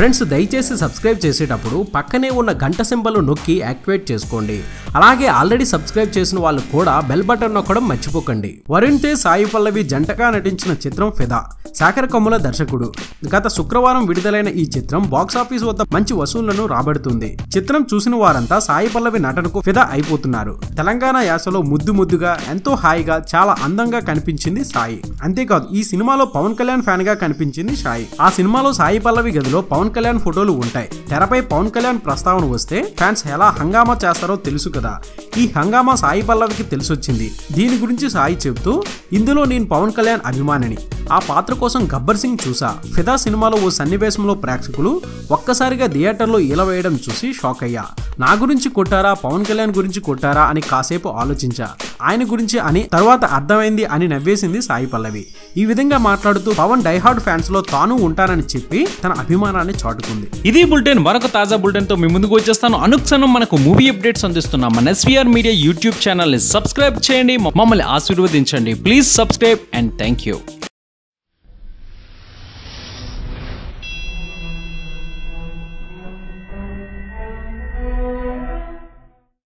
Friends దయచేసి subscribe చేసేటప్పుడు పక్కనే ఉన్న గంట సింబల్ నొక్కి యాక్టివేట్ చేసుకోండి. అలాగే ఆల్రెడీ సబ్స్క్రైబ్ చేసిన వాళ్ళు కూడా బెల్ బటన్ నొక్కడం మర్చిపోకండి. వరుణ్ తేజ్ సాయి పల్లవి జంటగా నటించిన చిత్రం ఫిదా. శాఖర కొమ్మల దర్శకుడు. గత శుక్రవారం విడుదలైన ఈ చిత్రం బాక్సాఫీస్ వద్ద మంచి వసూళ్ళను రాబడుతుంది. చిత్రం చూసిన వారంతా సాయి పల్లవి నటనకు ఫిదా అయిపోతున్నారు. తెలంగాణ యాసలో ముద్దు ముద్దుగా ఎంతో హాయిగా చాలా అందంగా కనిపించింది సాయి. అంతేకాదు ఈ సినిమాలో పవన్ కళ్యాణ్ ఫ్యాన్గా కనిపించింది సాయి. ఆ సినిమాలో సాయి పల్లవి గదిలో పవన్ కళ్యాణ్ ఫోటోలు ఉంటాయి. తెరపై పవన్ కళ్యాణ్ ప్రస్తావన వస్తే ఫ్యాన్స్ ఎలా హంగామా చేస్తారో తెలుసు కదా. ఈ హంగామా సాయి పల్లవికి తెలిసొచ్చింది. దీని గురించి సాయి చెబుతూ ఇందులో నేను పవన్ కళ్యాణ్ అభిమానిని. ఆ పాత్ర కోసం గబ్బర్ సింగ్ చూసా. ఫిదా సినిమాలో ఓ సన్నివేశంలో ప్రేక్షకులు ఒక్కసారిగా థియేటర్లో ఈల వేయడం చూసి షాక్ అయ్యా. నా గురించి కొట్టారా? పవన్ కళ్యాణ్ గురించి కొట్టారా? అని కాసేపు ఆలోచించా. ఆయన గురించి అని తర్వాత అర్థమైంది అని నవ్వేసింది సాయి పల్లవి. ఈ విధంగా మాట్లాడుతూ పవన్ డైహార్డ్ ఫ్యాన్స్లో తాను ఉంటానని చెప్పి తన అభిమానాన్ని చాటుకుంది. ఇది బులెటిన్. మరొక తాజా బులెటిన్తో మీ ముందుకు వచ్చేస్తాను. అనుక్షణం మనకు మూవీ అప్డేట్స్ అందిస్తున్నాం. మన ఎస్వీఆర్ మీడియా యూట్యూబ్ ఛానల్ని సబ్స్క్రైబ్ చేయండి. మమ్మల్ని ఆశీర్వదించండి. Please subscribe and thank you